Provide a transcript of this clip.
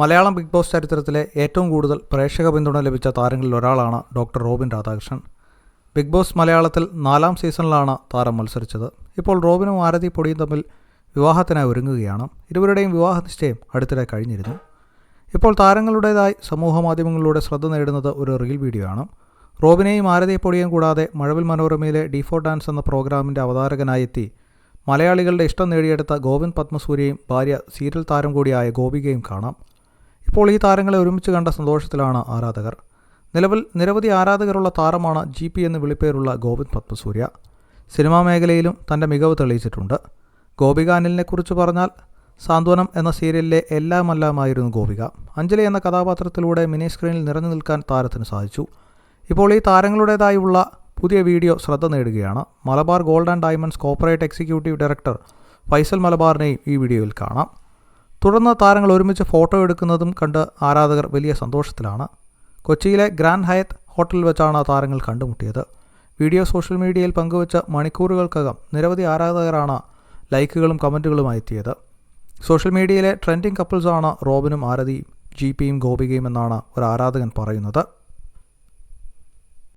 Malayalam big boss ചരിത്രത്തിലെ ഏറ്റവും കൂടുതൽ പ്രേക്ഷക പിന്തുണ ലഭിച്ച താരങ്ങളിൽ ഒരാളാണ് doctor Robin Radhakrishnan. Bigg Boss മലയാളത്തിൽ നാലാം സീസണിലാണ് താരം മത്സരിച്ചത്. ഇപ്പോൾ റോബിനും ആരതി പൊടിയും തമ്മിൽ വിവാഹത്തിനായി ഒരുങ്ങുകയാണ്. ഇരുവരുടെയും വിവാഹ നിശ്ചയം അടുത്തിടെ കഴിഞ്ഞിരുന്നു. ഇപ്പോൾ താരങ്ങളുടേതായി സമൂഹ മാധ്യമങ്ങളിലൂടെ ശ്രദ്ധ നേടുന്നത് ഒരു റീൽ വീഡിയോ ആണ് റോബിനെയും ആരതി പൊടിയും കൂടാതെ മഴവിൽ മനോരമയിലെ ഡിഫോ ഡാൻസ് എന്ന പ്രോഗ്രാമിന്റെ അവതാരകനായി എത്തി മലയാളികളുടെ ഇഷ്ടം നേടിയെടുത്ത ഗോവിന്ദ് പത്മസൂര്യയും ഭാര്യ സീരിയൽ താരം കൂടിയായ ഗോപികയും കാണാം. ഇപ്പോൾ ഈ താരങ്ങളെ ഒരുമിച്ച് കണ്ട സന്തോഷത്തിലാണ് ആരാധകർ. നിലവിൽ നിരവധി ആരാധകരുള്ള താരമാണ് ജി പി എന്ന് വിളിപ്പേരുള്ള ഗോവിന്ദ് പത്മസൂര്യ. സിനിമാ മേഖലയിലും തന്റെ മികവ് തെളിയിച്ചിട്ടുണ്ട്. ഗോപിക അനിലിനെക്കുറിച്ച് പറഞ്ഞാൽ സാന്ത്വനം എന്ന സീരിയലിലെ എല്ലാമെല്ലാമായിരുന്നു ഗോപിക. അഞ്ജലി എന്ന കഥാപാത്രത്തിലൂടെ മിനി സ്ക്രീനിൽ നിറഞ്ഞു നിൽക്കാൻ താരത്തിന് സാധിച്ചു. ഇപ്പോൾ ഈ താരങ്ങളുടേതായുള്ള പുതിയ വീഡിയോ ശ്രദ്ധ നേടുകയാണ്. Malabar Gold and Diamonds corporate executive director Faisal മലബാറിനെയും ഈ വീഡിയോയിൽ കാണാം. തുടർന്ന് താരങ്ങൾ ഒരുമിച്ച് ഫോട്ടോ എടുക്കുന്നതും കണ്ട് ആരാധകർ വലിയ സന്തോഷത്തിലാണ്. കൊച്ചിയിലെ ഗ്രാൻഡ് ഹയത്ത് ഹോട്ടലിൽ വെച്ചാണ് താരങ്ങൾ കണ്ടുമുട്ടിയത്. വീഡിയോ സോഷ്യൽ മീഡിയയിൽ പങ്കുവച്ച മണിക്കൂറുകൾക്കകം നിരവധി ആരാധകരാണ് ലൈക്കുകളും കമന്റുകളുമായി എത്തിയത്. സോഷ്യൽ മീഡിയയിലെ ട്രെൻഡിംഗ് കപ്പിൾസാണ് റോബിനും ആരതിയും ജി പിയും ഗോപികയും എന്നാണ് ഒരു ആരാധകൻ പറയുന്നത്.